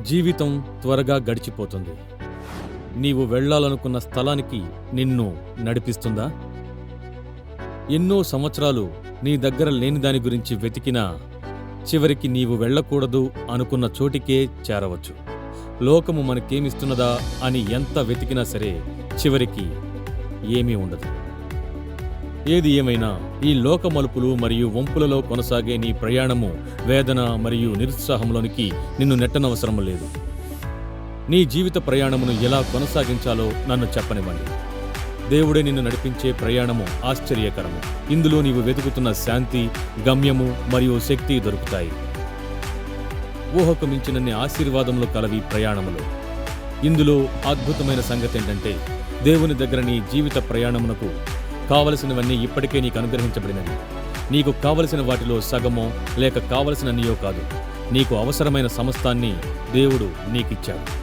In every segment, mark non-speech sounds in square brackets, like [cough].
జీవితం త్వరగా గడిచిపోతుంది. నీవు వెళ్ళాలనుకున్న స్థలానికి నిన్ను నడిపిస్తుందా? ఎన్నో సంవత్సరాలు నీ దగ్గర లేని దాని గురించి వెతికినా చివరికి నీవు వెళ్ళకూడదు అనుకున్న చోటికే చేరవచ్చు. లోకము మనకేమిస్తున్నదా అని ఎంత వెతికినా సరే చివరికి ఏమీ ఉండదు. ఏది ఏమైనా ఈ లోక మలుపులు మరియు వంపులలో కొనసాగే నీ ప్రయాణము వేదన మరియు నిరుత్సాహంలోనికి నిన్ను నెట్టనవసరం లేదు. నీ జీవిత ప్రయాణమును ఎలా కొనసాగించాలో నన్ను చెప్పనివ్వండి. దేవుడే నిన్ను నడిపించే ప్రయాణము ఆశ్చర్యకరము. ఇందులో నీవు వెతుకుతున్న శాంతి గమ్యము మరియు శక్తి దొరుకుతాయి. ఊహకు మించినన్ని ఆశీర్వాదములు కలవి ప్రయాణములు. ఇందులో అద్భుతమైన సంగతి ఏంటంటే దేవుని దగ్గర నీ జీవిత ప్రయాణమునకు కావలసినవన్నీ ఇప్పటికే నీకు అనుగ్రహించబడినవి. నీకు కావలసిన వాటిలో సగమో లేక కావలసినన్నయో కాదు. నీకు అవసరమైన సమస్తాన్ని దేవుడు నీకిచ్చాడు.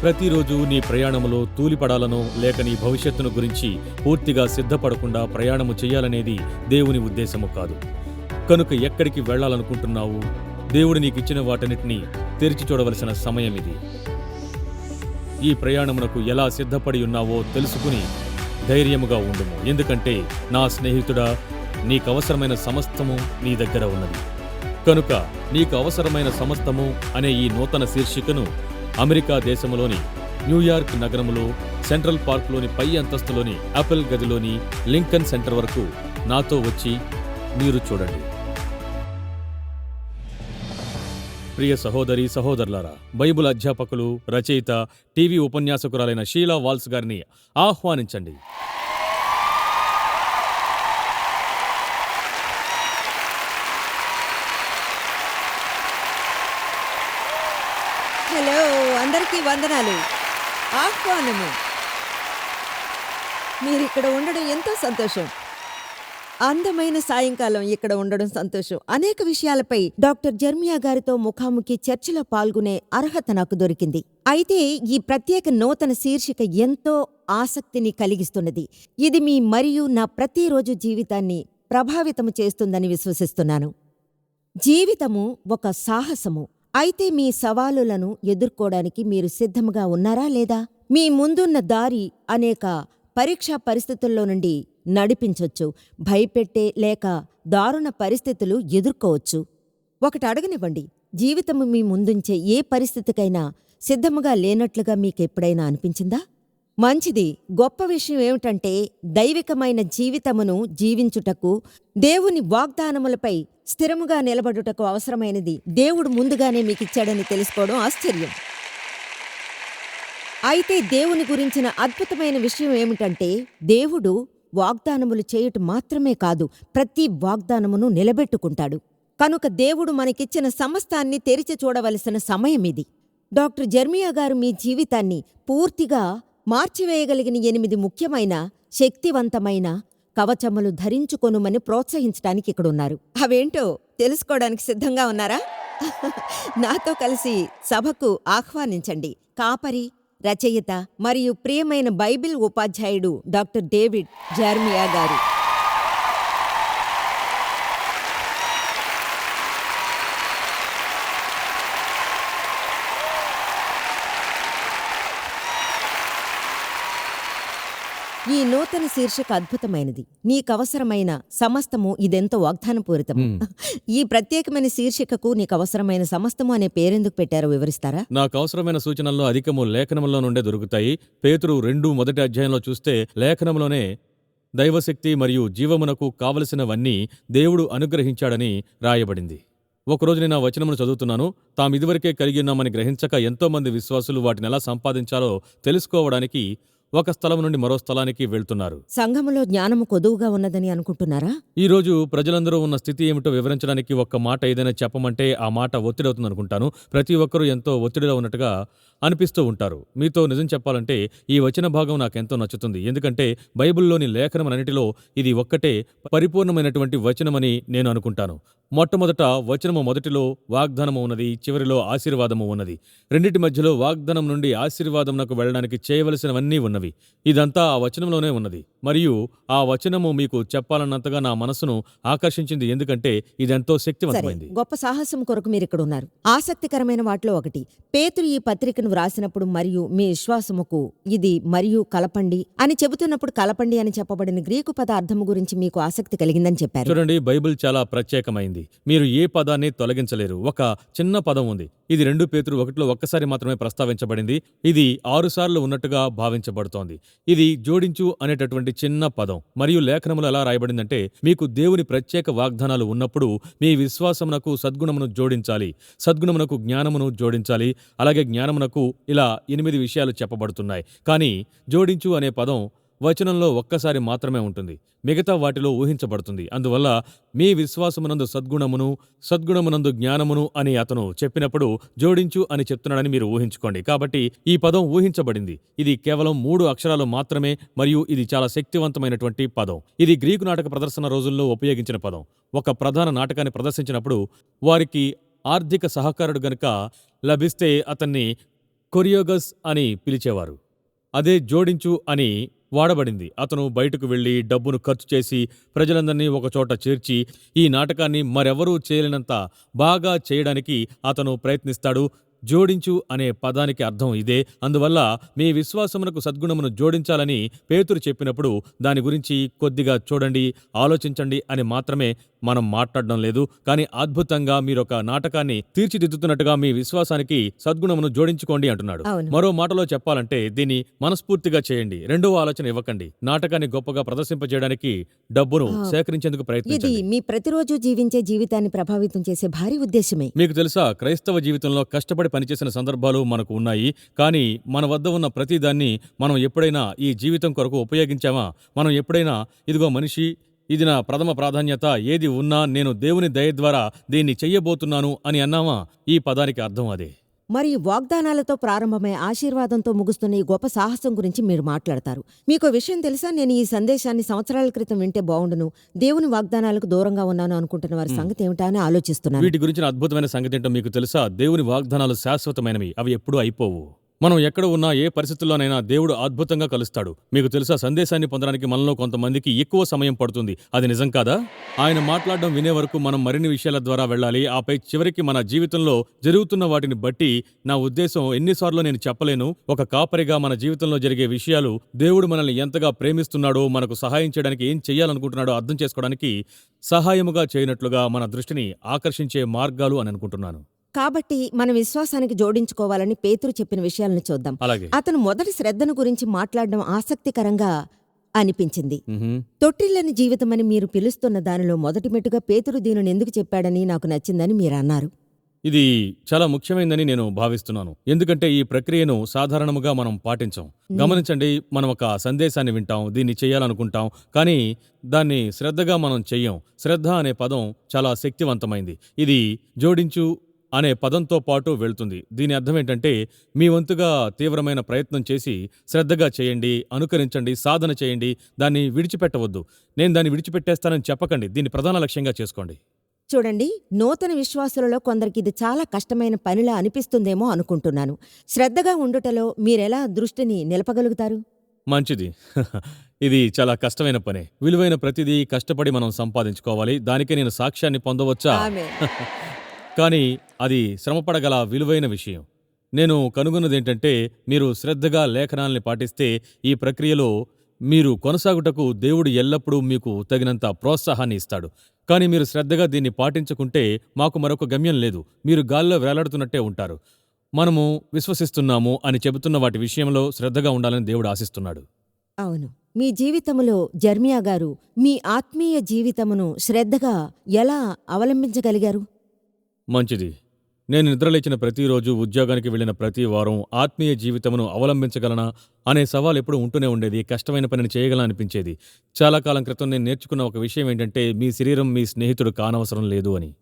ప్రతిరోజు నీ ప్రయాణములో తూలిపడాలనో లేక నీ భవిష్యత్తును గురించి పూర్తిగా సిద్ధపడకుండా ప్రయాణము చేయాలనేది దేవుని ఉద్దేశము కాదు. కనుక ఎక్కడికి వెళ్ళాలనుకుంటున్నావు? దేవుడు నీకిచ్చిన వాటన్నిటినీ తెరిచి చూడవలసిన సమయం ఇది ఈ ప్రయాణమునకు ఎలా సిద్ధపడి ఉన్నావో తెలుసుకుని ధైర్యముగా ఉండుము. ఎందుకంటే నా స్నేహితుడా నీకు అవసరమైన సమస్తము నీ దగ్గర ఉన్నది. కనుక నీకు అవసరమైన సమస్తము అనే ఈ నూతన శీర్షికను అమెరికా దేశములోని న్యూయార్క్ నగరములో సెంట్రల్ పార్క్లోని పై అంతస్తులోని యాపిల్ గదిలోని లింకన్ సెంటర్ వరకు నాతో వచ్చి మీరు చూడండి. ప్రియ సహోదరి సహోదరులారా బైబుల్ అధ్యాపకులు రచయిత టీవీ ఉపన్యాసకురాలైన షీలా వాల్స్ గారిని ఆహ్వానించండి. హలో అందరికీ వందనాలు. ఆహ్వానము. మీరు ఇక్కడ ఉండడం ఎంతో సంతోషం. అందమైన సాయంకాలం ఇక్కడ ఉండడం సంతోషం. అనేక విషయాలపై డాక్టర్ జర్మియా గారితో ముఖాముఖి చర్చలో పాల్గొనే అర్హత నాకు దొరికింది. అయితే ఈ ప్రత్యేక నూతన శీర్షిక ఎంతో ఆసక్తిని కలిగిస్తున్నది. ఇది మీ మరియు నా ప్రతిరోజు జీవితాన్ని ప్రభావితము చేస్తుందని విశ్వసిస్తున్నాను. జీవితము ఒక సాహసము. అయితే మీ సవాలులను ఎదుర్కోవడానికి మీరు సిద్ధంగా ఉన్నారా లేదా? మీ ముందున్న దారి అనేక పరీక్షా పరిస్థితుల్లో నుండి నడిపించొచ్చు భయపెట్టే లేక దారుణ పరిస్థితులు ఎదుర్కోవచ్చు. ఒకటి అడగనివ్వండి జీవితము మీ ముందుంచే ఏ పరిస్థితికైనా సిద్ధముగా లేనట్లుగా మీకెప్పుడైనా అనిపించిందా? మంచిది. గొప్ప విషయం ఏమిటంటే దైవికమైన జీవితమును జీవించుటకు దేవుని వాగ్దానములపై స్థిరముగా నిలబడుటకు అవసరమైనది. దేవుడు ముందుగానే మీకిచ్చాడని తెలుసుకోవడం ఆశ్చర్యం. అయితే దేవుని గురించిన అద్భుతమైన విషయం ఏమిటంటే దేవుడు వాగ్దానములు చేయుట మాత్రమే కాదు ప్రతి వాగ్దానమును నిలబెట్టుకుంటాడు. కనుక దేవుడు మనకిచ్చిన సమస్తాన్ని తెరిచి చూడవలసిన సమయం ఇది. డాక్టర్ జర్మియా గారు మీ జీవితాన్ని పూర్తిగా మార్చివేయగలిగిన ఎనిమిది ముఖ్యమైన శక్తివంతమైన కవచములు ధరించుకొనుమని ప్రోత్సహించడానికి ఇక్కడున్నారు. అవేంటో తెలుసుకోవడానికి సిద్ధంగా ఉన్నారా? [laughs] నాతో కలిసి సభకు ఆహ్వానించండి. కాపరి రచయిత మరియు ప్రియమైన బైబిల్ ఉపాధ్యాయుడు డాక్టర్ డేవిడ్ జార్మియా గారు ఈ నూతన శీర్షిక అద్భుతమైనది. నీకవసరమైన సమస్తము ఇదెంతో వాగ్దానపూరితము. మ్మ్. ఈ ప్రత్యేకమైన శీర్షికకు నీకు అవసరమైన సమస్తము అనే పేరెందుకు పెట్టారో వివరిస్తారా? నాకు అవసరమైన సూచనల్లో అధికము లేఖనములో నుండే దొరుకుతాయి. పేతురు రెండు మొదటి అధ్యాయంలో చూస్తే లేఖనములోనే దైవశక్తి మరియు జీవమునకు కావలసినవన్నీ దేవుడు అనుగ్రహించాడని రాయబడింది. ఒకరోజు నేను ఆ వచనమును చదువుతున్నాను. తాము ఇదివరకే కలిగి ఉన్నామని గ్రహించక ఎంతో మంది విశ్వాసులు వాటిని ఎలా సంపాదించాలో తెలుసుకోవడానికి ఒక స్థలం నుండి మరో స్థలానికి వెళ్తున్నారు. సంఘములో జ్ఞానము కొదువుగా ఉన్నదని అనుకుంటున్నారా? ఈ రోజు ప్రజలందరూ ఉన్న స్థితి ఏమిటో వివరించడానికి ఒక్క మాట ఏదైనా చెప్పమంటే ఆ మాట ఒత్తిడి అవుతుంది అనుకుంటాను ప్రతి ఒక్కరూ ఎంతో ఒత్తిడిలో ఉన్నట్టుగా అనిపిస్తూ ఉంటారు. మీతో నిజం చెప్పాలంటే ఈ వచన భాగం నాకు ఎంతో నచ్చుతుంది. ఎందుకంటే బైబిల్లోని లేఖనమన్నిటిలో ఇది ఒక్కటే పరిపూర్ణమైనటువంటి వచనమని నేను అనుకుంటాను. మొట్టమొదట వచనము మొదటిలో వాగ్దానము ఉన్నది చివరిలో ఆశీర్వాదము ఉన్నది. రెండిటి మధ్యలో వాగ్దానం నుండి ఆశీర్వాదమునకు వెళ్ళడానికి చేయవలసినవన్నీ ఉన్నవి. ఇదంతా ఆ వచనంలోనే ఉన్నది. మరియు ఆ వచనము మీకు చెప్పాలన్నంతగా నా మనసును ఆకర్షించింది. ఎందుకంటే ఇదెంతో శక్తివంతమైంది. గొప్ప సాహసం కొరకు మీరు ఇక్కడ ఉన్నారు ఆసక్తికరమైన వాటిలో ఒకటి. పేతురు ఈ పత్రికను వ్రాసినప్పుడు మరియు మీ విశ్వాసముకు ఇది మరియు కలపండి అని చెబుతున్నప్పుడు కలపండి అని చెప్పబడిన గ్రీకు పదార్థము గురించి మీకు ఆసక్తి కలిగిందని చెప్పారు. చూడండి బైబిల్ చాలా ప్రత్యేకమైంది. మీరు ఏ పదాన్ని తొలగించలేరు. ఒక చిన్న పదం ఉంది. ఇది రెండు పేతురు ఒకటిలో ఒక్కసారి మాత్రమే ప్రస్తావించబడింది. ఇది ఆరుసార్లు ఉన్నట్టుగా భావించబడుతోంది. ఇది జోడించు అనేటటువంటి చిన్న పదం. మరియు లేఖనములు ఎలా రాయబడిందంటే మీకు దేవుని ప్రత్యేక వాగ్దానాలు ఉన్నప్పుడు మీ విశ్వాసమునకు సద్గుణమును జోడించాలి. సద్గుణమునకు జ్ఞానమును జోడించాలి. అలాగే జ్ఞానమునకు ఇలా ఎనిమిది విషయాలు చెప్పబడుతున్నాయి. కానీ జోడించు అనే పదం వచనంలో ఒక్కసారి మాత్రమే ఉంటుంది. మిగతా వాటిలో ఊహించబడుతుంది. అందువల్ల మీ విశ్వాసమునందు సద్గుణమును సద్గుణమునందు జ్ఞానమును అని అతను చెప్పినప్పుడు జోడించు అని చెప్తున్నాడని మీరు ఊహించుకోండి. కాబట్టి ఈ పదం ఊహించబడింది. ఇది కేవలం మూడు అక్షరాలు మాత్రమే మరియు ఇది చాలా శక్తివంతమైనటువంటి పదం. ఇది గ్రీకు నాటక ప్రదర్శన రోజుల్లో ఉపయోగించిన పదం. ఒక ప్రధాన నాటకాన్ని ప్రదర్శించినప్పుడు వారికి ఆర్థిక సహకారుడు గనుక లభిస్తే అతన్ని కొరియోగస్ అని పిలిచేవారు. అదే జోడించు అని వాడబడింది. అతను బయటకు వెళ్ళి డబ్బును ఖర్చు చేసి ప్రజలందరినీ ఒకచోట చేర్చి ఈ నాటకాన్ని మరెవరూ చేయలేనంత బాగా చేయడానికి అతను ప్రయత్నిస్తాడు. జోడించు అనే పదానికి అర్థం ఇదే. అందువల్ల మీ విశ్వాసమునకు సద్గుణమును జోడించాలని పేతురు చెప్పినప్పుడు దాని గురించి కొద్దిగా చూడండి ఆలోచించండి అని మాత్రమే మనం మాట్లాడడం లేదు. కానీ అద్భుతంగా మీరొక నాటకాన్ని తీర్చిదిద్దుతున్నట్టుగా మీ విశ్వాసానికి సద్గుణమును జోడించుకోండి అంటున్నాడు. మరో మాటలో చెప్పాలంటే దీన్ని మనస్ఫూర్తిగా చేయండి. రెండవ ఆలోచన ఇవ్వకండి. నాటకాన్ని గొప్పగా ప్రదర్శింపజేయడానికి డబ్బును. సేకరించేందుకు ప్రయత్నించండి. మీ ప్రతిరోజు జీవించే జీవితాన్ని ప్రభావితం చేసే భారీ ఉద్దేశమే. మీకు తెలుసా క్రైస్తవ జీవితంలో కష్టపడి పనిచేసిన సందర్భాలు మనకు ఉన్నాయి. కానీ మన వద్ద ఉన్న ప్రతిదాన్ని మనం ఎప్పుడైనా ఈ జీవితం కొరకు ఉపయోగించామా? మనం ఎప్పుడైనా ఇదిగో మనిషి ఇది నా ప్రథమ ప్రాధాన్యత ఏది ఉన్నా నేను దేవుని దయ ద్వారా దీన్ని చెయ్యబోతున్నాను అని అన్నామా? ఈ పదానికి అర్థం అదే. మరియు వాగ్దానాలతో ప్రారంభమై ఆశీర్వాదంతో ముగుస్తున్న ఈ గొప్ప సాహసం గురించి మీరు మాట్లాడతారు. మీకు విషయం తెలుసా? నేను ఈ సందేశాన్ని సంవత్సరాల క్రితం వింటే బాగుండును. దేవుని వాగ్దానాలకు దూరంగా ఉన్నాను అనుకుంటున్న వారి. సంగతి ఏమిటా అని ఆలోచిస్తున్నాను. వీటి గురించిన అద్భుతమైన సంగతి ఏంటో మీకు తెలుసా? దేవుని వాగ్దానాలు శాశ్వతమైనవి. అవి ఎప్పుడూ అయిపోవు. మనం ఎక్కడ ఉన్నా ఏ పరిస్థితుల్లోనైనా దేవుడు అద్భుతంగా కలుస్తాడు. మీకు తెలుసా సందేశాన్ని పొందడానికి మనలో కొంతమందికి ఎక్కువ సమయం పడుతుంది. అది నిజం కాదా? ఆయన మాట్లాడడం వినే వరకు మనం మరిన్ని విషయాల ద్వారా వెళ్ళాలి. ఆపై చివరికి మన జీవితంలో జరుగుతున్న వాటిని బట్టి నా ఉద్దేశం ఎన్నిసార్లు నేను చెప్పలేను. ఒక కాపరిగా మన జీవితంలో జరిగే విషయాలు దేవుడు మనల్ని ఎంతగా ప్రేమిస్తున్నాడో మనకు సహాయం చేయడానికి ఏం చేయాలనుకుంటున్నాడో అర్థం చేసుకోవడానికి సహాయముగా చేయనట్లుగా మన దృష్టిని ఆకర్షించే మార్గాలు అని అనుకుంటున్నాను. కాబట్టి మన విశ్వాసానికి జోడించుకోవాలని పేతురు చెప్పిన విషయాలను చూద్దాం. అలాగే. అతను మొదటి శ్రద్ధను గురించి మాట్లాడడం ఆసక్తికరంగా అనిపించింది. తొట్టిల్లని జీవితమని మీరు పిలుస్తున్న దానిలో మొదటి మెట్టుగా పేతురు దీనిని ఎందుకు చెప్పాడని నాకు నచ్చిందని మీరు అన్నారు ఇది చాలా ముఖ్యమైనదని నేను భావిస్తున్నాను. ఎందుకంటే ఈ ప్రక్రియను సాధారణముగా మనం పాటించాం. గమనించండి మనం ఒక సందేశాన్ని వింటాం దీన్ని చేయాలనుకుంటాం కానీ దాన్ని శ్రద్ధగా మనం చెయ్యం. శ్రద్ధ అనే పదం చాలా శక్తివంతమైంది. ఇది జోడించు అనే పదంతో పాటు వెళ్తుంది. దీని అర్థం ఏంటంటే మీ వంతుగా తీవ్రమైన ప్రయత్నం చేసి శ్రద్ధగా చేయండి అనుకరించండి సాధన చేయండి దాన్ని విడిచిపెట్టవద్దు. నేను దాన్ని విడిచిపెట్టేస్తానని చెప్పకండి. దీన్ని ప్రధాన లక్ష్యంగా చేసుకోండి. చూడండి నూతన విశ్వాసులలో కొందరికి ఇది చాలా కష్టమైన పనిలా అనిపిస్తుందేమో అనుకుంటున్నాను. శ్రద్ధగా ఉండుటలో మీరెలా దృష్టిని నిలపగలుగుతారు? మంచిది. [laughs] ఇది చాలా కష్టమైన పనే. విలువైన ప్రతిదీ కష్టపడి మనం సంపాదించుకోవాలి. దానికే నేను సాక్ష్యాన్ని పొందవచ్చా? [laughs] కానీ అది శ్రమపడగల విలువైన విషయం. నేను కనుగొన్నది ఏంటంటే మీరు శ్రద్ధగా లేఖనాల్ని పాటిస్తే ఈ ప్రక్రియలో మీరు కొనసాగుటకు దేవుడు ఎల్లప్పుడూ మీకు తగినంత ప్రోత్సాహాన్ని ఇస్తాడు. కానీ మీరు శ్రద్ధగా దీన్ని పాటించకుంటే మాకు మరొక గమ్యం లేదు. మీరు గాల్లో వేలాడుతున్నట్టే ఉంటారు. మనము విశ్వసిస్తున్నాము అని చెబుతున్న వాటి విషయంలో శ్రద్ధగా ఉండాలని దేవుడు ఆశిస్తున్నాడు. అవును. మీ జీవితములో జర్మియా గారు మీ ఆత్మీయ జీవితమును శ్రద్ధగా ఎలా అవలంబించగలిగారు? మంచిది. నేను నిద్రలేచిన ప్రతిరోజు ఉద్యోగానికి వెళ్ళిన ప్రతి వారం ఆత్మీయ జీవితమును అవలంబించగలనా అనే సవాల్ ఎప్పుడు ఉంటూనే ఉండేది కష్టమైన పనిని చేయగలనా అనిపించేది. చాలా కాలం క్రితం నేను నేర్చుకున్న ఒక విషయం ఏంటంటే మీ శరీరం మీ స్నేహితుడు కానవసరం లేదు అని.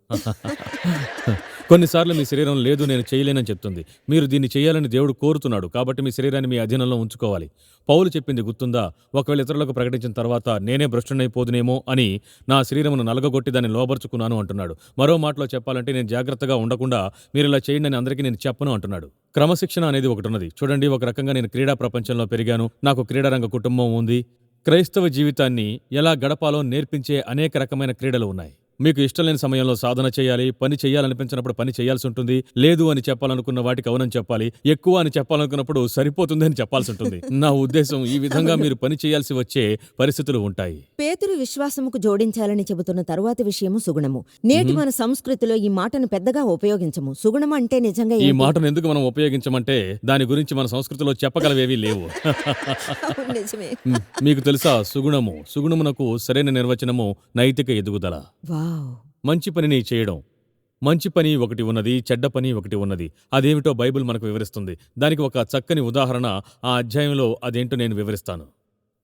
కొన్నిసార్లు మీ శరీరం లేదు నేను చేయలేనని చెప్తుంది. మీరు దీన్ని చేయాలని దేవుడు కోరుతున్నాడు కాబట్టి మీ శరీరాన్ని మీ అధీనంలో ఉంచుకోవాలి. పౌలు చెప్పింది గుర్తుందా? ఒకవేళ ఇతరులకు ప్రకటించిన తర్వాత నేనే భ్రష్టునైపోదునేమో అని నా శరీరమును నలగగొట్టి దాన్ని లోబరుచుకున్నాను అంటున్నాడు. మరో మాటలో చెప్పాలంటే నేను జాగ్రత్తగా ఉండకుండా మీరు ఇలా చేయండి అని అందరికీ నేను చెప్పను అంటున్నాడు. క్రమశిక్షణ అనేది ఒకటి ఉన్నది. చూడండి ఒక రకంగా నేను క్రీడా ప్రపంచంలో పెరిగాను. నాకు క్రీడారంగ కుటుంబం ఉంది. క్రైస్తవ జీవితాన్ని ఎలా గడపాలో నేర్పించే అనేక రకమైన క్రీడలు ఉన్నాయి. మీకు ఇష్టం లేని సమయంలో సాధన చేయాలి పని చేయాలనిపించినప్పుడు పని చేయాల్సి ఉంటుంది. లేదు అని చెప్పాలనుకున్న వాటికి అవునని చెప్పాలి. ఎక్కువ అని చెప్పాలనుకున్నప్పుడు సరిపోతుంది అని చెప్పాల్సి ఉంటుంది. [laughs] నా ఉద్దేశం ఈ విధంగా మీరు పని చేయాల్సి వచ్చే పరిస్థితులు ఉంటాయి. పేతురు విశ్వాసముకు జోడించాలని చెబుతున్న తరువాతి విషయము సుగుణము. నేటి మన సంస్కృతిలో ఈ మాటను పెద్దగా ఉపయోగించము. సుగుణం అంటే నిజంగా ఈ? మాటను ఎందుకు మనం ఉపయోగించమంటే దాని గురించి మన సంస్కృతిలో చెప్పగలవేవీ లేవు. మీకు తెలుసా? సుగుణము. సుగుణమునకు సరైన నిర్వచనము నైతిక ఎదుగుదల. మంచి పనిని చేయడం. మంచి పని ఒకటి ఉన్నది చెడ్డ పని ఒకటి ఉన్నది. అదేమిటో బైబిల్ మనకు వివరిస్తుంది. దానికి ఒక చక్కని ఉదాహరణ ఆ అధ్యాయంలో అదేంటో నేను వివరిస్తాను.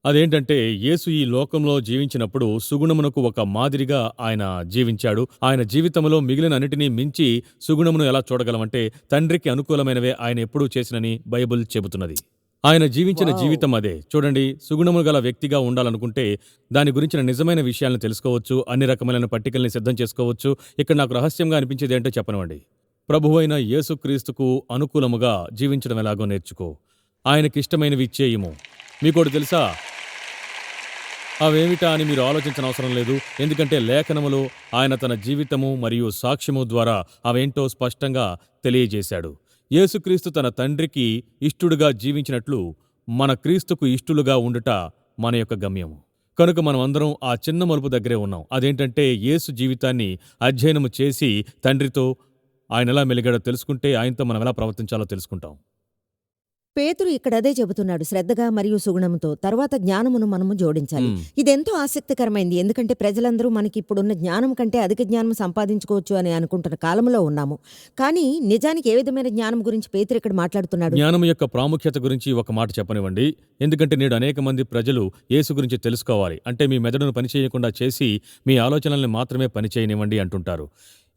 అదేంటంటే యేసు ఈ లోకంలో జీవించినప్పుడు సుగుణమునకు ఒక మాదిరిగా ఆయన జీవించాడు. ఆయన జీవితంలో మిగిలిన అన్నిటినీ మించి సుగుణమును ఎలా చూడగలమంటే తండ్రికి అనుకూలమైనవే ఆయన ఎప్పుడూ చేసినని బైబుల్ చెబుతున్నది. ఆయన జీవించిన. జీవితం అదే. చూడండి సుగుణము గల వ్యక్తిగా ఉండాలనుకుంటే దాని గురించిన నిజమైన విషయాలను తెలుసుకోవచ్చు అన్ని రకమైన పట్టికల్ని సిద్ధం చేసుకోవచ్చు. ఇక్కడ నాకు రహస్యంగా అనిపించేది ఏంటో చెప్పనివ్వండి. ప్రభువైన యేసుక్రీస్తుకు అనుకూలముగా జీవించడం ఎలాగో నేర్చుకో. ఆయనకిష్టమైనవి చేయము మీకోటి తెలుసా? అవేమిటా అని మీరు ఆలోచించిన అవసరం లేదు. ఎందుకంటే లేఖనములో ఆయన తన జీవితము మరియు సాక్ష్యము ద్వారా అవేంటో స్పష్టంగా తెలియజేశాడు. యేసుక్రీస్తు తన తండ్రికి ఇష్టుడుగా జీవించినట్లు మన క్రీస్తుకు ఇష్టులుగా ఉండుట మన యొక్క గమ్యము. కనుక మనం అందరం ఆ చిన్న మలుపు దగ్గరే ఉన్నాం. అదేంటంటే యేసు జీవితాన్ని అధ్యయనము చేసి తండ్రితో ఆయన ఎలా మెలిగాడో తెలుసుకుంటే ఆయనతో మనం ఎలా ప్రవర్తించాలో తెలుసుకుంటాం. పేతురు ఇక్కడ అదే చెబుతున్నాడు శ్రద్ధగా మరియు సుగుణముతో. తర్వాత జ్ఞానమును మనము జోడించాలి. ఇదెంతో ఆసక్తికరమైంది. ఎందుకంటే ప్రజలందరూ మనకి ఇప్పుడున్న జ్ఞానం కంటే అధిక జ్ఞానం సంపాదించుకోవచ్చు అని అనుకుంటున్న కాలంలో ఉన్నాము. కానీ నిజానికి ఏ విధమైన జ్ఞానం గురించి పేతురు ఇక్కడ మాట్లాడుతున్నాడు? జ్ఞానం యొక్క ప్రాముఖ్యత గురించి ఒక మాట చెప్పనివ్వండి. ఎందుకంటే నేడు అనేక మంది ప్రజలు యేసు గురించి తెలుసుకోవాలి. అంటే మీ మెదడును పనిచేయకుండా చేసి మీ ఆలోచనల్ని మాత్రమే పనిచేయనివ్వండి అంటుంటారు.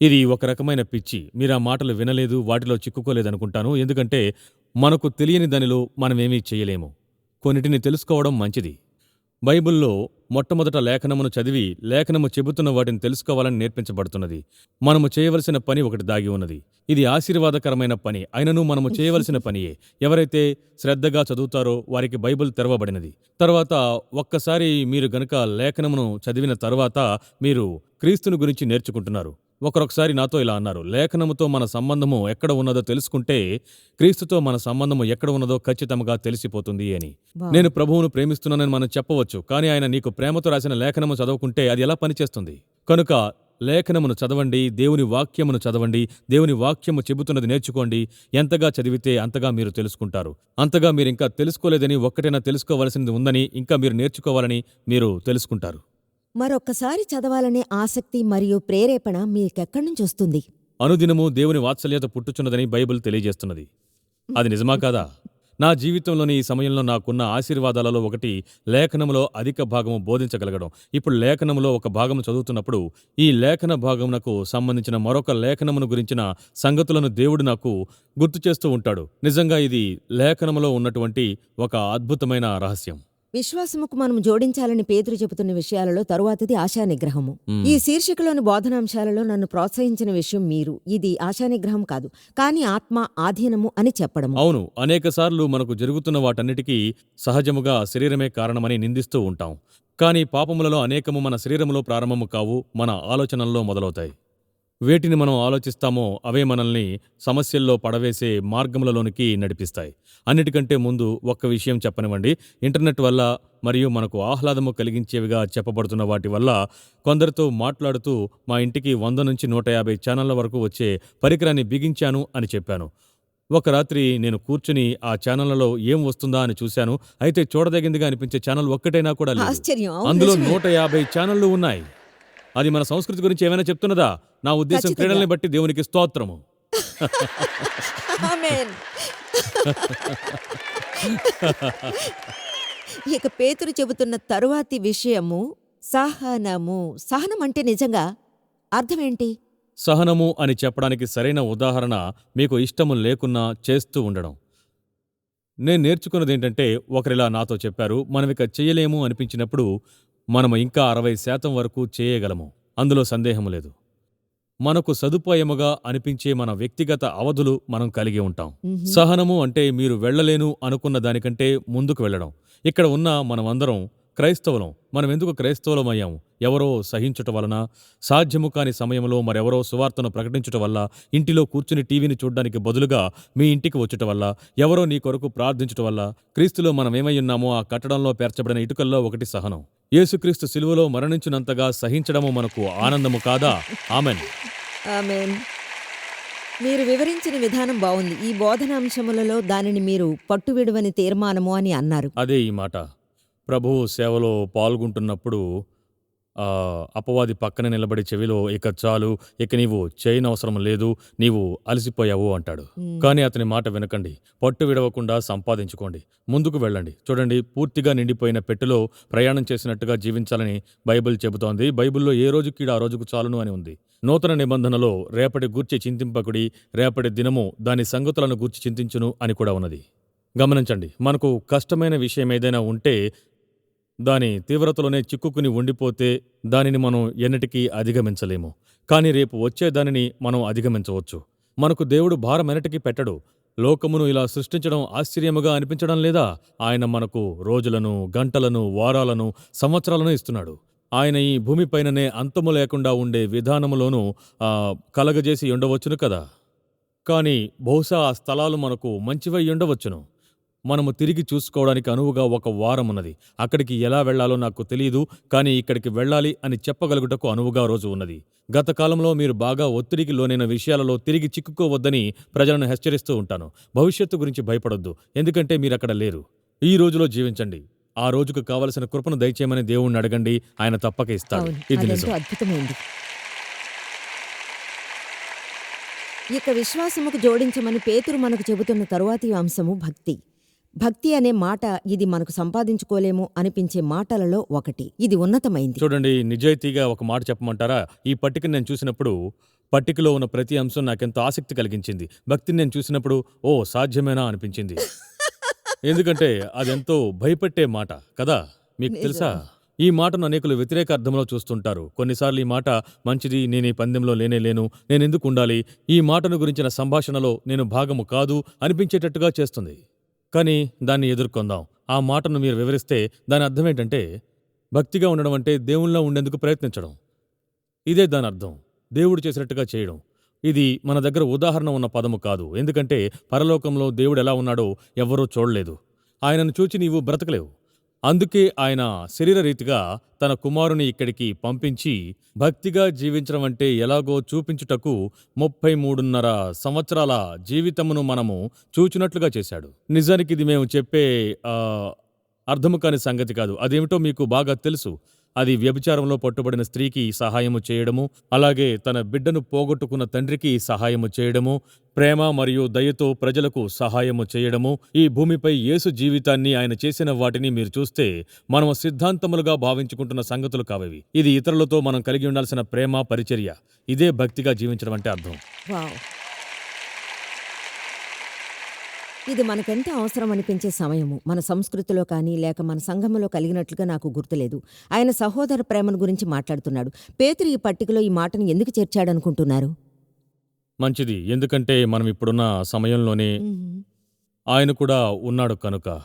ఇది ఒక రకమైన పిచ్చి. మీరు ఆ మాటలు వినలేదు వాటిలో చిక్కుకోలేదనుకుంటాను ఎందుకంటే మనకు తెలియని దానిలో మనమేమీ చేయలేము. కొన్నిటిని తెలుసుకోవడం మంచిది. బైబిల్లో మొట్టమొదట లేఖనమును చదివి లేఖనము చెబుతున్న వాటిని తెలుసుకోవాలని నేర్పించబడుతున్నది. మనము చేయవలసిన పని ఒకటి దాగి ఉన్నది. ఇది ఆశీర్వాదకరమైన పని. అయినను మనము చేయవలసిన పనియే. ఎవరైతే శ్రద్ధగా చదువుతారో వారికి బైబిల్ తెరవబడినది. తర్వాత ఒక్కసారి మీరు గనుక లేఖనమును చదివిన తర్వాత మీరు క్రీస్తుని గురించి నేర్చుకుంటున్నారు. ఒకరొకసారి నాతో ఇలా అన్నారు లేఖనముతో మన సంబంధము ఎక్కడ ఉన్నదో తెలుసుకుంటే క్రీస్తుతో మన సంబంధము ఎక్కడ ఉన్నదో ఖచ్చితంగా తెలిసిపోతుంది అని. నేను ప్రభువును ప్రేమిస్తున్నానని మనం చెప్పవచ్చు కానీ ఆయన నీకు ప్రేమతో రాసిన లేఖనము చదవకుంటే అది ఎలా పనిచేస్తుంది? కనుక లేఖనమును చదవండి దేవుని వాక్యమును చదవండి దేవుని వాక్యము చెబుతున్నది నేర్చుకోండి ఎంతగా చదివితే అంతగా మీరు తెలుసుకుంటారు. అంతగా మీరు ఇంకా తెలుసుకోలేదని ఒక్కటైనా తెలుసుకోవాల్సింది ఉందని ఇంకా మీరు నేర్చుకోవాలని మీరు తెలుసుకుంటారు. మరొక్కసారి చదవాలనే ఆసక్తి మరియు ప్రేరేపణ మీకెక్కడి నుంచి వస్తుంది? అనుదినము దేవుని వాత్సల్యత పుట్టుచున్నదని బైబిల్ తెలియజేస్తున్నది. అది నిజమా కాదా? నా జీవితంలోని ఈ సమయంలో నాకున్న ఆశీర్వాదాలలో ఒకటి లేఖనములో అధిక భాగము బోధించగలగడం. ఇప్పుడు లేఖనములో ఒక భాగం చదువుతున్నప్పుడు ఈ లేఖన భాగమునకు సంబంధించిన మరొక లేఖనమును గురించిన సంగతులను దేవుడు నాకు గుర్తు చేస్తూ ఉంటాడు. నిజంగా ఇది లేఖనములో ఉన్నటువంటి ఒక అద్భుతమైన రహస్యం. విశ్వాసముకు మనం జోడించాలని పేతురు చెబుతున్న విషయాలలో తరువాతిది ఆశా నిగ్రహము మ్మ్. ఈ శీర్షికలోని బోధనాంశాలలో నన్ను ప్రోత్సహించిన విషయం మీరు. ఇది ఆశా నిగ్రహం కాదు కానీ ఆత్మ ఆధీనము అని చెప్పడము. అవును అనేకసార్లు మనకు జరుగుతున్న వాటన్నిటికీ సహజముగా శరీరమే కారణమని నిందిస్తూ ఉంటాం. కానీ పాపములలో అనేకము మన శరీరములో ప్రారంభము కావు మన ఆలోచనల్లో మొదలవుతాయి. వేటిని మనం ఆలోచిస్తామో అవే మనల్ని సమస్యల్లో పడవేసే మార్గములలోనికి నడిపిస్తాయి. అన్నిటికంటే ముందు ఒక్క విషయం చెప్పనివ్వండి. ఇంటర్నెట్ వల్ల మరియు మనకు ఆహ్లాదము కలిగించేవిగా చెప్పబడుతున్న వాటి వల్ల కొందరితో మాట్లాడుతూ మా ఇంటికి వంద నుంచి నూట యాభై ఛానళ్ళ వరకు వచ్చే పరికరాన్ని బిగించాను అని చెప్పాను. ఒక రాత్రి నేను కూర్చుని ఆ ఛానళ్ళలో ఏం వస్తుందా అని చూశాను. అయితే చూడదగిందిగా అనిపించే ఛానల్ ఒక్కటైనా కూడా లేదు. ఆశ్చర్యం. అవును, అందులో. నూట యాభై ఛానళ్ళు ఉన్నాయి. అది మన సంస్కృతి గురించి ఏమైనా చెప్తున్నదా? నా ఉద్దేశం ఖచ్చితంగా. క్రీడల్ని బట్టి దేవునికి స్తోత్రము. ఆమేన్. ఇక పేతురు చెబుతున్న తరువాతి విషయము సహనము. సహనం అంటే నిజంగా అర్థమేంటి సహనము అని చెప్పడానికి సరైన ఉదాహరణ మీకు ఇష్టము లేకున్నా చేస్తూ ఉండడం. నేను నేర్చుకున్నది ఏంటంటే ఒకరిలా నాతో చెప్పారు మనం ఇక చేయలేము అనిపించినప్పుడు మనము ఇంకా అరవై శాతం వరకు చేయగలము. అందులో సందేహం లేదు. మనకు సదుపాయముగా అనిపించే మన వ్యక్తిగత అవధులు మనం కలిగి ఉంటాం. సహనము అంటే మీరు వెళ్ళలేను అనుకున్న దానికంటే ముందుకు వెళ్ళడం. ఇక్కడ ఉన్న మనమందరం క్రైస్తవులం. మనం ఎందుకు క్రైస్తవులం అయ్యాము ఎవరో సహించుట వలన సాధ్యము కాని సమయంలో మరెవరో సువార్తను ప్రకటించుట వల్ల ఇంటిలో కూర్చుని టీవీని చూడడానికి బదులుగా మీ ఇంటికి వచ్చుట వల్ల ఎవరో నీ కొరకు ప్రార్థించుట వల్ల క్రీస్తులో మనం ఏమై ఉన్నామో ఆ కట్టడంలో పేర్చబడిన ఇటుకల్లో ఒకటి సహనం. యేసుక్రీస్తు సిలువలో మరణించినంతగా సహించడము మనకు ఆనందము కాదా? ఆమెన్. మీరు వివరించిన విధానం బాగుంది. ఈ బోధనాంశములలో దానిని మీరు పట్టువిడువని తీర్మానము అని అన్నారు. అదే ఈ మాట. ప్రభువు సేవలో పాల్గొంటున్నప్పుడు అపవాది పక్కన నిలబడి చెవిలో ఇక చాలు ఇక నీవు చేయనవసరం లేదు నీవు అలసిపోయావు అంటాడు. కానీ అతని మాట వినకండి. పట్టు విడవకుండా సంపాదించుకోండి. ముందుకు వెళ్ళండి. చూడండి పూర్తిగా నిండిపోయిన పెట్టెలో ప్రయాణం చేసినట్టుగా జీవించాలని బైబిల్ చెబుతోంది. బైబిల్లో ఏ రోజుకి ఆ రోజుకు చాలును అని ఉంది. నూతన నిబంధనలో రేపటి గూర్చి చింతింపకుడి రేపటి దినము దాని సంగతులను గూర్చి చింతించును అని కూడా ఉన్నది. గమనించండి మనకు కష్టమైన విషయం ఏదైనా ఉంటే దాని తీవ్రతలోనే చిక్కుకుని ఉండిపోతే దానిని మనం ఎన్నటికీ అధిగమించలేము. కానీ రేపు వచ్చే దానిని మనం అధిగమించవచ్చు. మనకు దేవుడు భారం ఎన్నటికీ పెట్టడు. లోకమును ఇలా సృష్టించడం ఆశ్చర్యముగా అనిపించడం లేదా? ఆయన మనకు రోజులను గంటలను వారాలను సంవత్సరాలను ఇస్తున్నాడు. ఆయన ఈ భూమిపైననే అంతము లేకుండా ఉండే విధానములోనూ కలగజేసి ఉండవచ్చును కదా? కానీ బహుశా ఆ స్థలాలు మనకు మంచివై ఉండవచ్చును. మనము తిరిగి చూసుకోవడానికి అనువుగా ఒక వారం ఉన్నది. అక్కడికి ఎలా వెళ్ళాలో నాకు తెలియదు కానీ ఇక్కడికి వెళ్ళాలి అని చెప్పగలుగుటకు అనువుగా రోజు ఉన్నది. గత కాలంలో మీరు బాగా ఒత్తిడికి లోనైన విషయాలలో తిరిగి చిక్కుకోవద్దని ప్రజలను హెచ్చరిస్తూ ఉంటాను. భవిష్యత్తు గురించి భయపడొద్దు ఎందుకంటే మీరు అక్కడ లేరు. ఈ రోజులో జీవించండి. ఆ రోజుకు కావలసిన కృపను దయచేయమని దేవుణ్ణి అడగండి. ఆయన తప్పక ఇస్తాడు. ఇది నిజం. అద్భుతమైంది. ఇక విశ్వాసముకు జోడించమని పేతురు మనకు చెబుతున్న తరువాతి అంశము భక్తి. భక్తి అనే మాట ఇది మనకు సంపాదించుకోలేము అనిపించే మాటలలో ఒకటి. ఇది ఉన్నతమైంది. చూడండి నిజాయితీగా ఒక మాట చెప్పమంటారా? ఈ పట్టికను నేను చూసినప్పుడు పట్టికలో ఉన్న ప్రతి అంశం నాకెంతో ఆసక్తి కలిగించింది. భక్తిని నేను చూసినప్పుడు ఓ సాధ్యమేనా అనిపించింది. [laughs] ఎందుకంటే అదెంతో భయపెట్టే మాట కదా? మీకు. తెలుసా? ఈ మాటను అనేకులు వ్యతిరేక అర్థంలో చూస్తుంటారు. కొన్నిసార్లు ఈ మాట మంచిది నేను ఈ పందెంలో లేనే లేను నేను ఎందుకు ఉండాలి? ఈ మాటను గురించిన సంభాషణలో నేను భాగము కాదు అనిపించేటట్టుగా చేస్తుంది. కానీ దాన్ని ఎదుర్కొందాం. ఆ మాటను మీరు వివరిస్తే దాని అర్థం ఏంటంటే భక్తిగా ఉండడం అంటే దేవుళ్ళ ఉండేందుకు ప్రయత్నించడం. ఇదే దాని అర్థం. దేవుడు చేసినట్టుగా చేయడం. ఇది మన దగ్గర ఉదాహరణ ఉన్న పదము కాదు. ఎందుకంటే పరలోకంలో దేవుడు ఎలా ఉన్నాడో ఎవ్వరూ చూడలేదు. ఆయనను చూచి నీవు బ్రతకలేవు. అందుకే ఆయన శరీరరీతిగా తన కుమారుని ఇక్కడికి పంపించి భక్తిగా జీవించడం అంటే ఎలాగో చూపించుటకు ముప్పై మూడున్నర సంవత్సరాల జీవితమును మనము చూచినట్లుగా చేశాడు. నిజానికి ఇది మేము చెప్పే అర్థము కాని సంగతి కాదు. అదేమిటో మీకు బాగా తెలుసు. అది వ్యభిచారంలో పట్టుబడిన స్త్రీకి సహాయము చేయడము అలాగే తన బిడ్డను పోగొట్టుకున్న తండ్రికి సహాయము చేయడము ప్రేమ మరియు దయతో ప్రజలకు సహాయము చేయడము. ఈ భూమిపై యేసు జీవితాన్ని ఆయన చేసిన వాటిని మీరు చూస్తే మనం సిద్ధాంతములుగా భావించుకుంటున్న సంగతులు కావవి. ఇది ఇతరులతో మనం కలిగి ఉండాల్సిన ప్రేమ పరిచర్య. ఇదే భక్తిగా జీవించడం అంటే అర్థం వావ్ ఇది మనకెంత అవసరం అనిపించే సమయము. మన సంస్కృతిలో కానీ లేక మన సంఘములో కలిగినట్లుగా నాకు గుర్తులేదు. ఆయన సహోదర ప్రేమను గురించి మాట్లాడుతున్నాడు. పేతురు ఈ పట్టికలో ఈ మాటను ఎందుకు చేర్చాడనుకుంటున్నారు? మంచిది. ఎందుకంటే మనం ఇప్పుడున్న సమయంలోనే ఆయన కూడా ఉన్నాడు కనుక.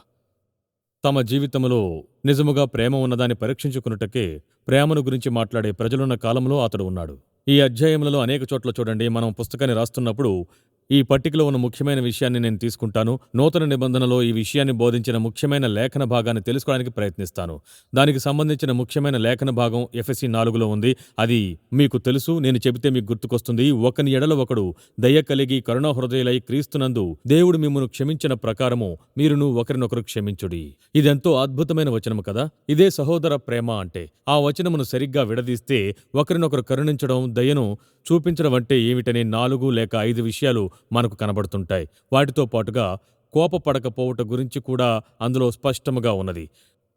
తమ జీవితంలో నిజముగా ప్రేమ ఉన్నదాన్ని పరీక్షించుకున్నటకే ప్రేమను గురించి మాట్లాడే ప్రజలున్న కాలంలో అతడు ఉన్నాడు. ఈ అధ్యాయములలో అనేక చోట్ల చూడండి. మనం పుస్తకాన్ని రాస్తున్నప్పుడు ఈ పట్టికలో ఉన్న ముఖ్యమైన విషయాన్ని నేను తీసుకుంటాను. నూతన నిబంధనలో ఈ విషయాన్ని బోధించిన ముఖ్యమైన లేఖన భాగాన్ని తెలుసుకోవడానికి ప్రయత్నిస్తాను. దానికి సంబంధించిన ముఖ్యమైన లేఖన భాగం ఎఫ్ఎస్సి నాలుగులో ఉంది. అది మీకు తెలుసు నేను చెబితే మీకు గుర్తుకొస్తుంది. ఒకని ఎడల ఒకడు దయ కలిగి కరుణ హృదయులై క్రీస్తునందు దేవుడు మిమ్మను క్షమించిన ప్రకారము మీరును ఒకరినొకరు క్షమించుడి. ఇదెంతో అద్భుతమైన వచనము కదా? ఇదే సహోదర ప్రేమ అంటే. ఆ వచనమును సరిగ్గా విడదీస్తే ఒకరినొకరు కరుణించడం దయను చూపించడం అంటే ఏమిటనే నాలుగు లేక ఐదు విషయాలు మనకు కనబడుతుంటాయి. వాటితో పాటుగా కోపపడకపోవట గురించి కూడా అందులో స్పష్టముగా ఉన్నది.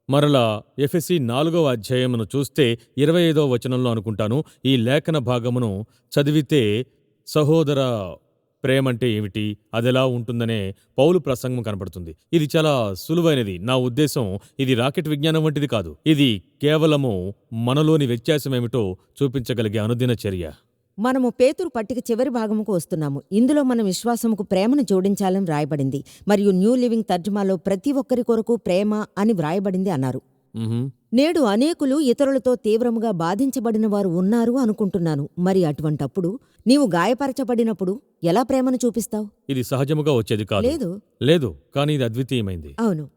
మరలా ఎఫెసి నాలుగవ అధ్యాయమును చూస్తే ఇరవై ఐదవ వచనంలో అనుకుంటాను. ఈ లేఖన భాగమును చదివితే సహోదర ప్రేమంటే ఏమిటి? అదెలా ఉంటుందనే పౌలు ప్రసంగం కనపడుతుంది ఇది చాలా సులువైనది. నా ఉద్దేశం ఇది రాకెట్ విజ్ఞానం వంటిది కాదు. ఇది కేవలము మనలోని వ్యత్యాసమేమిటో చూపించగలిగే అనుదిన చర్య. మనము పేతురు పట్టిక చివరి భాగముకు వస్తున్నాము. ఇందులో మన విశ్వాసముకు ప్రేమను జోడించాలని వ్రాయబడింది. మరియు న్యూ లివింగ్ తర్జుమాలో ప్రతి ఒక్కరి కొరకు ప్రేమ అని వ్రాయబడింది అన్నారు. నేడు అనేకులు ఇతరులతో తీవ్రముగా బాధించబడిన వారు ఉన్నారు అనుకుంటున్నాను. మరి అటువంటప్పుడు నీవు గాయపరచబడినప్పుడు ఎలా ప్రేమను చూపిస్తావు? ఇది సహజముగా వచ్చేది కాదు. లేదు. లేదు కానీ ఇది అద్వితీయమైంది. అవును.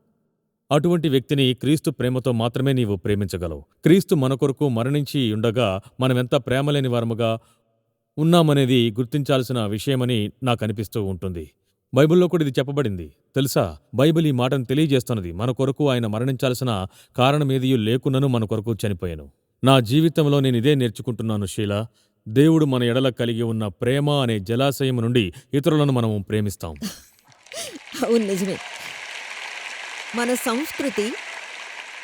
అటువంటి వ్యక్తిని క్రీస్తు ప్రేమతో మాత్రమే నీవు ప్రేమించగలవు. క్రీస్తు మన కొరకు మరణించి ఉండగా మనమెంత ప్రేమలేని వారముగా ఉన్నామనేది గుర్తించాల్సిన విషయమని నాకు అనిపిస్తూ ఉంటుంది. బైబిల్లో కూడా ఇది చెప్పబడింది. తెలుసా? బైబిల్ ఈ మాటను తెలియజేస్తున్నది. మన కొరకు ఆయన మరణించాల్సిన కారణమేదియూ లేకున్నను మన కొరకు చనిపోయాను. నా జీవితంలో నేను ఇదే నేర్చుకుంటున్నాను శీల దేవుడు మన ఎడల కలిగి ఉన్న ప్రేమ అనే జలాశయం నుండి ఇతరులను మనము ప్రేమిస్తాం. అవును నిజమే. మన సంస్కృతి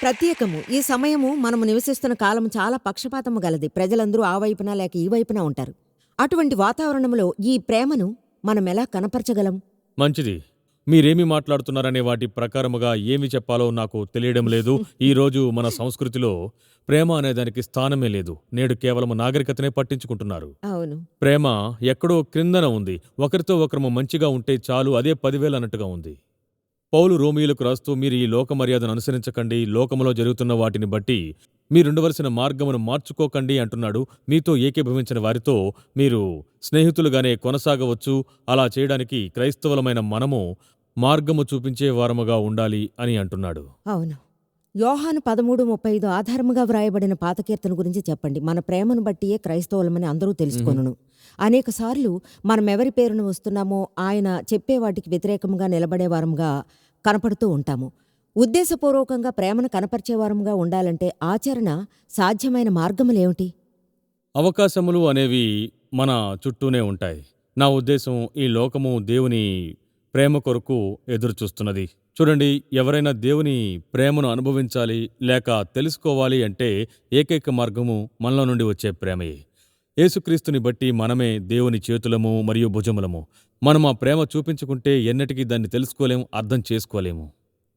ప్రత్యేకము. ఈ సమయము మనము నివసిస్తున్న కాలం చాలా పక్షపాతము గలది. ప్రజలందరూ ఆ వైపున లేక ఈ వైపున ఉంటారు. అటువంటి వాతావరణంలో ఈ ప్రేమను మనం ఎలా కనపరచగలం? మంచిది. మీరేమి మాట్లాడుతున్నారనే వాటి ప్రకారముగా ఏమి చెప్పాలో నాకు తెలియడం లేదు. ఈ రోజు మన సంస్కృతిలో ప్రేమ అనే దానికి స్థానమే లేదు. నేడు కేవలం నాగరికతనే పట్టించుకుంటున్నారు. అవును. ప్రేమ ఎక్కడో క్రిందన ఉంది. ఒకరితో ఒకరము మంచిగా ఉంటే చాలు అదే పదివేలు అన్నట్టుగా ఉంది. పౌలు రోమియులకు రాస్తూ మీరు ఈ లోక మర్యాదను అనుసరించకండి. లోకములో జరుగుతున్న వాటిని బట్టి మీరుండవలసిన మార్గమును మార్చుకోకండి అంటున్నాడు. మీతో ఏకీభవించిన వారితో మీరు స్నేహితులుగానే కొనసాగవచ్చు. అలా చేయడానికి క్రైస్తవులమైన మనము మార్గము చూపించే వారముగా ఉండాలి అని అంటున్నాడు. అవును. యోహాను పదమూడు ముప్పై ఐదు ఆధారముగా వ్రాయబడిన పాతకీర్తన గురించి చెప్పండి. మన ప్రేమను బట్టియే క్రైస్తవులమని అందరూ తెలుసుకొనును. అనేక సార్లు మనం ఎవరి పేరును వస్తున్నామో ఆయన చెప్పే వాటికి వ్యతిరేకంగా నిలబడేవారంగా కనపడుతూ ఉంటాము. ఉద్దేశపూర్వకంగా ప్రేమను కనపరిచేవారంగా ఉండాలంటే ఆచరణ సాధ్యమైన మార్గములేమిటి? అవకాశములు అనేవి మన చుట్టూనే ఉంటాయి. నా ఉద్దేశం ఈ లోకము దేవుని ప్రేమ కొరకు ఎదురుచూస్తున్నది. చూడండి ఎవరైనా దేవుని ప్రేమను అనుభవించాలి లేక తెలుసుకోవాలి అంటే ఏకైక మార్గము మనలో నుండి వచ్చే ప్రేమయే యేసుక్రీస్తుని బట్టి మనమే దేవుని చేతులము మరియు భుజములము. మనం ఆ ప్రేమ చూపించుకుంటే ఎన్నటికీ దాన్ని తెలుసుకోలేము అర్థం చేసుకోలేము.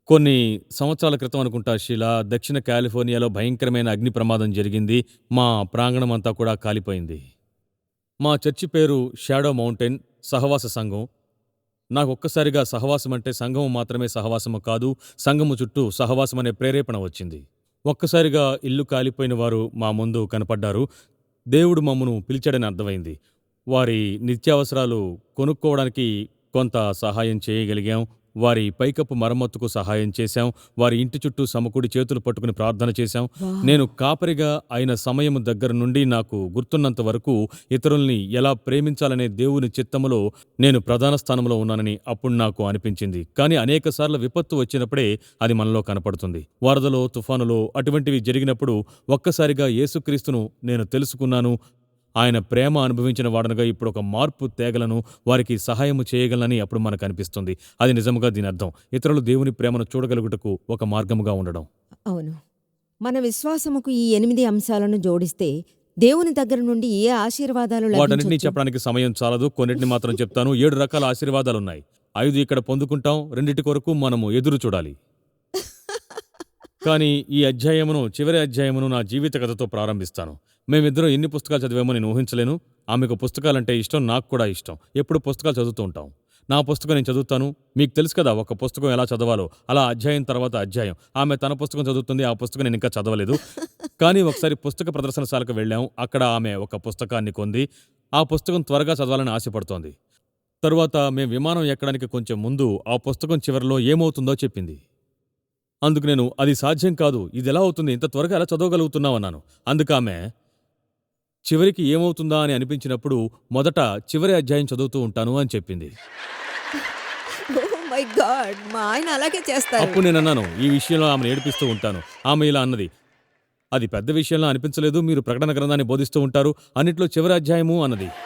కొన్ని సంవత్సరాల క్రితం అనుకుంటా శిలా దక్షిణ కాలిఫోర్నియాలో భయంకరమైన అగ్ని ప్రమాదం జరిగింది. మా ప్రాంగణం అంతా కూడా కాలిపోయింది. మా చర్చి పేరు షాడో మౌంటైన్ సహవాస సంఘం. నాకు ఒక్కసారిగా సహవాసం అంటే సంఘము మాత్రమే సహవాసము కాదు సంఘము చుట్టూ సహవాసం అనే ప్రేరేపణ వచ్చింది. ఒక్కసారిగా ఇల్లు కాలిపోయిన వారు మా ముందు కనపడ్డారు. దేవుడు మమ్మను పిలిచాడని అర్థమైంది. వారి నిత్యావసరాలు కొనుక్కోవడానికి కొంత సహాయం చేయగలిగాం. వారి పైకప్పు మరమ్మతుకు సహాయం చేశాం. వారి ఇంటి చుట్టూ సమకూడి చేతులు పట్టుకుని ప్రార్థన చేశాం. నేను కాపరిగా అయిన సమయం దగ్గర నుండి నాకు గుర్తున్నంత వరకు ఇతరుల్ని ఎలా ప్రేమించాలనే దేవుని చిత్తములో నేను ప్రధాన స్థానంలో ఉన్నానని అప్పుడు నాకు అనిపించింది. కానీ అనేకసార్లు విపత్తు వచ్చినప్పుడే అది మనలో కనపడుతుంది. వరదలో తుఫానులో అటువంటివి జరిగినప్పుడు ఒక్కసారిగా యేసుక్రీస్తును నేను తెలుసుకున్నాను. ఆయన ప్రేమ అనుభవించిన వాడనగా ఇప్పుడు ఒక మార్పు తేగలను వారికి సహాయము చేయగలనని అప్పుడు మనకు అనిపిస్తుంది. అది నిజముగా దీని అర్థం. ఇతరులు దేవుని ప్రేమను చూడగలుగుటకు ఒక మార్గముగా ఉండడం. అవును. మన విశ్వాసముకు ఈ ఎనిమిది అంశాలను జోడిస్తే దేవుని దగ్గర నుండి ఏ ఆశీర్వాదాలు వాటన్నిటిని? చెప్పడానికి సమయం చాలదు. కొన్నిటిని మాత్రం చెప్తాను. ఏడు రకాల ఆశీర్వాదాలు ఉన్నాయి ఐదు ఇక్కడ పొందుకుంటాం. రెండిటి కొరకు మనము ఎదురు చూడాలి. [laughs] కానీ ఈ అధ్యాయమును చివరి అధ్యాయమును నా జీవిత కథతో ప్రారంభిస్తాను. మేమిద్దరం ఎన్ని పుస్తకాలు చదివామో నేను ఊహించలేను. ఆమెకు పుస్తకాలంటే ఇష్టం నాకు కూడా ఇష్టం. ఎప్పుడు పుస్తకాలు చదువుతూ ఉంటాం. నా పుస్తకం నేను చదువుతాను. మీకు తెలుసు కదా ఒక పుస్తకం ఎలా చదవాలో. అలా అధ్యాయం తర్వాత అధ్యాయం. ఆమె తన పుస్తకం చదువుతుంది ఆ పుస్తకం నేను ఇంకా చదవలేదు. కానీ ఒకసారి పుస్తక ప్రదర్శనశాలకు వెళ్ళాం. అక్కడ ఆమె ఒక పుస్తకాన్ని కొంది. ఆ పుస్తకం త్వరగా చదవాలని ఆశపడుతోంది. తరువాత మేము విమానం ఎక్కడానికి కొంచెం ముందు ఆ పుస్తకం చివరిలో ఏమవుతుందో చెప్పింది. అందుకు నేను అది సాధ్యం కాదు. ఇది ఎలా అవుతుంది? ఇంత త్వరగా ఎలా చదవగలుగుతున్నావన్నాను అందుకు ఆమె చివరికి ఏమవుతుందా అని అనిపించినప్పుడు మొదట చివరి అధ్యాయం చదువుతూ ఉంటాను అని చెప్పింది. [laughs] Oh my God, మా ఆయన అలాగే చేస్తారు. అప్పుడు నేను అన్నాను ఈ విషయంలో ఆమెను ఏడిపిస్తూ ఉంటాను. ఆమె ఇలా అన్నది అది పెద్ద విషయంలో అనిపించలేదు మీరు ప్రకటన గ్రంథాన్ని బోధిస్తూ ఉంటారు అన్నిట్లో చివరి అధ్యాయము అన్నది. [laughs]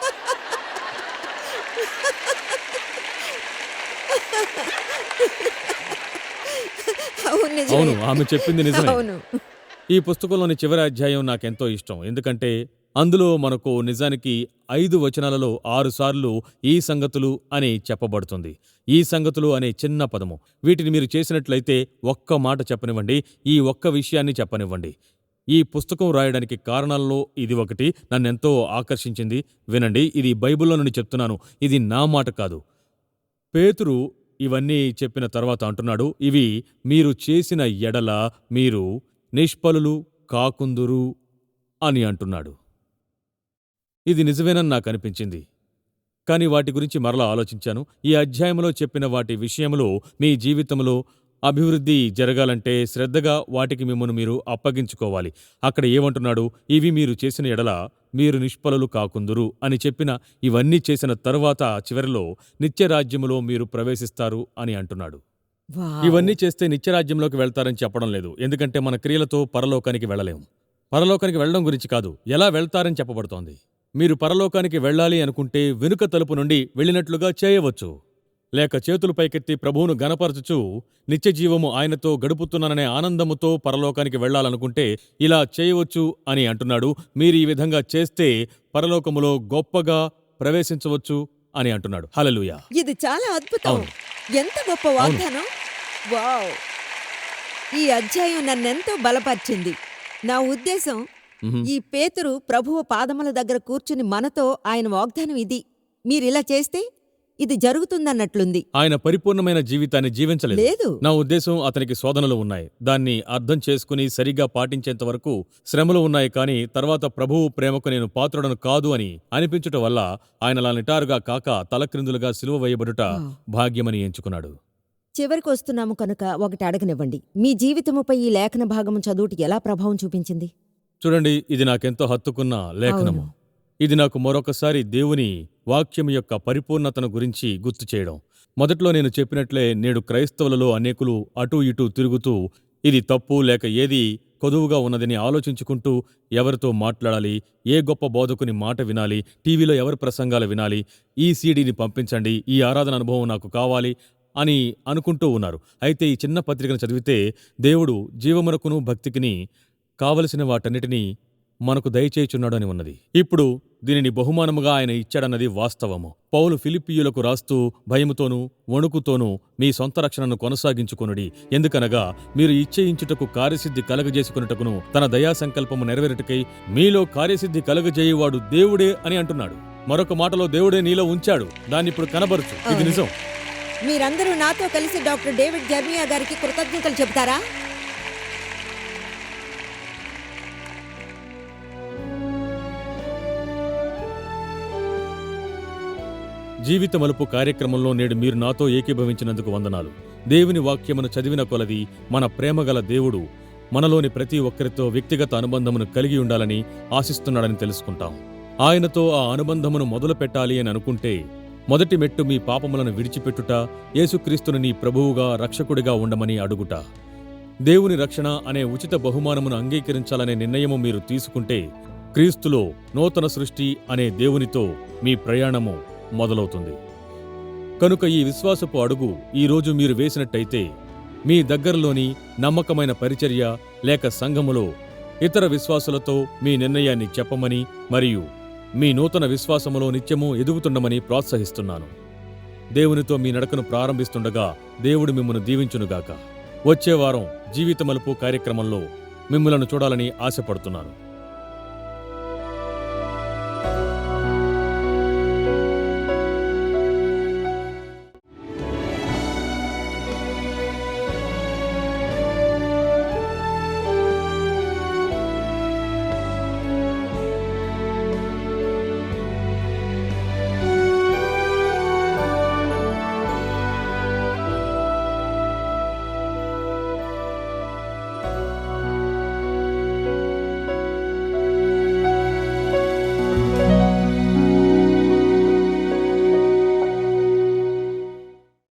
అవును ఆమె చెప్పింది నిజమే. ఈ పుస్తకంలోని చివరి అధ్యాయం నాకెంతో ఇష్టం. ఎందుకంటే అందులో మనకు నిజానికి ఐదు వచనాలలో ఆరుసార్లు ఈ సంగతులు అని చెప్పబడుతుంది. ఈ సంగతులు అనే చిన్న పదము. వీటిని మీరు చేసినట్లయితే ఒక్క మాట చెప్పనివ్వండి ఈ ఒక్క విషయాన్ని చెప్పనివ్వండి. ఈ పుస్తకం రాయడానికి కారణాల్లో ఇది ఒకటి నన్నెంతో ఆకర్షించింది. వినండి ఇది బైబిల్లో నుండి చెప్తున్నాను. ఇది నా మాట కాదు. పేతురు ఇవన్నీ చెప్పిన తర్వాత అంటున్నాడు ఇవి మీరు చేసిన ఎడల మీరు నిష్ఫలులు కాకుందురు అని అంటున్నాడు. ఇది నిజమేనని నాకు అనిపించింది. కానీ వాటి గురించి మరలా ఆలోచించాను. ఈ అధ్యాయంలో చెప్పిన వాటి విషయంలో మీ జీవితంలో అభివృద్ధి జరగాలంటే శ్రద్ధగా వాటికి మిమ్మల్ని మీరు అప్పగించుకోవాలి. అక్కడ ఏమంటున్నాడు? ఇవి మీరు చేసిన ఎడల మీరు నిష్ఫలులు కాకుందురు అని చెప్పిన ఇవన్నీ చేసిన తరువాత చివరిలో నిత్యరాజ్యములో మీరు ప్రవేశిస్తారు అని అంటున్నాడు. ఇవన్నీ చేస్తే నిత్యరాజ్యంలోకి వెళ్తారని చెప్పడం లేదు. ఎందుకంటే మన క్రియలతో పరలోకానికి వెళ్ళలేం పరలోకానికి వెళ్ళడం గురించి కాదు. ఎలా వెళ్తారని చెప్పబడుతోంది? మీరు పరలోకానికి వెళ్ళాలి అనుకుంటే వెనుక తలుపు నుండి వెళ్ళినట్లుగా చేయవచ్చు. లేక చేతులు పైకెత్తి ప్రభువును గనపరచుచు నిత్యజీవము ఆయనతో గడుపుతున్నాననే ఆనందముతో పరలోకానికి వెళ్ళాలనుకుంటే ఇలా చేయవచ్చు అని అంటున్నాడు. మీరు ఈ విధంగా చేస్తే పరలోకములో గొప్పగా ప్రవేశించవచ్చు అని అంటున్నాడు. హలలుయా ఇది చాలా అద్భుతం. ఎంత గొప్ప వాగ్దానం. వావ్. ఈ అధ్యాయం నన్నెంతో బలపరిచింది. నా ఉద్దేశం. ఈ పేతురు ప్రభువు పాదముల దగ్గర కూర్చుని మనతో ఆయన వాగ్దానం ఇది మీరిలా చేస్తే ఇది జరుగుతుందన్నట్లుంది. ఆయన పరిపూర్ణమైన జీవితాన్ని జీవించలేదు. లేదు. నా ఉద్దేశం అతనికి శోధనలు ఉన్నాయి. దాన్ని అర్థం చేసుకుని సరిగా పాటించేంత వరకు శ్రమలు ఉన్నాయి కానీ తర్వాత ప్రభువు ప్రేమకు నేను పాత్రుడను కాదు అని అనిపించుట వల్ల ఆయనలా నిటారుగా కాక తలక్రిందులుగా సిలువ వేయబడుట. భాగ్యమని ఎంచుకున్నాడు. చివరికి వస్తున్నాము కనుక ఒకటి అడగనివ్వండి. మీ జీవితముపై ఈ లేఖన భాగము చదువుటి ఎలా ప్రభావం చూపించింది? చూడండి ఇది నాకెంతో హత్తుకున్న లేఖనము. ఇది నాకు మరొకసారి దేవుని వాక్యం యొక్క పరిపూర్ణతను గురించి గుర్తు చేయడం. మొదట్లో నేను చెప్పినట్లే నేడు క్రైస్తవులలో అనేకులు అటూ ఇటూ తిరుగుతూ ఇది తప్పు లేక ఏది కొదువుగా ఉన్నదని ఆలోచించుకుంటూ ఎవరితో మాట్లాడాలి ఏ గొప్ప బోధకుని మాట వినాలి టీవీలో ఎవరి ప్రసంగాలు వినాలి ఈ సీడీని పంపించండి ఈ ఆరాధన అనుభవం నాకు కావాలి అని అనుకుంటూ ఉన్నారు. అయితే ఈ చిన్న పత్రికను చదివితే దేవుడు జీవమునకును భక్తికిని కావలసిన వాటన్నిటినీ మనకు దయచేయుచున్నాడు అని ఉన్నది. ఇప్పుడు దీనిని బహుమానముగా ఆయన ఇచ్చాడన్నది వాస్తవము. పౌలు ఫిలిపియులకు రాస్తూ భయముతోనూ వణుకుతోనూ మీ సొంత రక్షణను కొనసాగించుకొనుడి. ఎందుకనగా మీరు ఇచ్చేయించుటకు కార్యసిద్ధి కలగజేసుకున్నటకును తన దయా సంకల్పము నెరవేరుటకై మీలో కార్యసిద్ధి కలగజేయువాడు దేవుడే అని అంటున్నాడు. మరొక మాటలో దేవుడే నీలో ఉంచాడు. దాన్ని ఇప్పుడు కనబరుచు. ఇది. నిజం. మీరందరూ నాతో కలిసి డాక్టర్ డేవిడ్ జర్మియా గారికి కృతజ్ఞతలు చెప్తారా జీవిత మలుపు కార్యక్రమంలో నేడు మీరు నాతో ఏకీభవించినందుకు వందనాలు. దేవుని వాక్యమును చదివిన కొలది మన ప్రేమగల దేవుడు మనలోని ప్రతి ఒక్కరితో వ్యక్తిగత అనుబంధమును కలిగి ఉండాలని ఆశిస్తున్నాడని తెలుసుకుంటాం. ఆయనతో ఆ అనుబంధమును మొదలు పెట్టాలి అని అనుకుంటే మొదటి మెట్టు మీ పాపములను విడిచిపెట్టుట యేసుక్రీస్తుని నీ ప్రభువుగా రక్షకుడిగా ఉండమని అడుగుట. దేవుని రక్షణ అనే ఉచిత బహుమానమును అంగీకరించాలనే నిర్ణయము మీరు తీసుకుంటే క్రీస్తులో నూతన సృష్టి అనే దేవునితో మీ ప్రయాణము మొదలవుతుంది. కనుక ఈ విశ్వాసపు అడుగు ఈరోజు మీరు వేసినట్టయితే మీ దగ్గరలోని నమ్మకమైన పరిచర్య లేక సంఘములో ఇతర విశ్వాసులతో మీ నిర్ణయాన్ని చెప్పమని మరియు మీ నూతన విశ్వాసములో నిత్యము ఎదుగుతుండమని ప్రోత్సహిస్తున్నాను. దేవునితో మీ నడకను ప్రారంభిస్తుండగా దేవుడు మిమ్మల్ని దీవించునుగాక. వచ్చే వారం జీవిత మలుపు కార్యక్రమంలో మిమ్మలను చూడాలని ఆశపడుతున్నాను.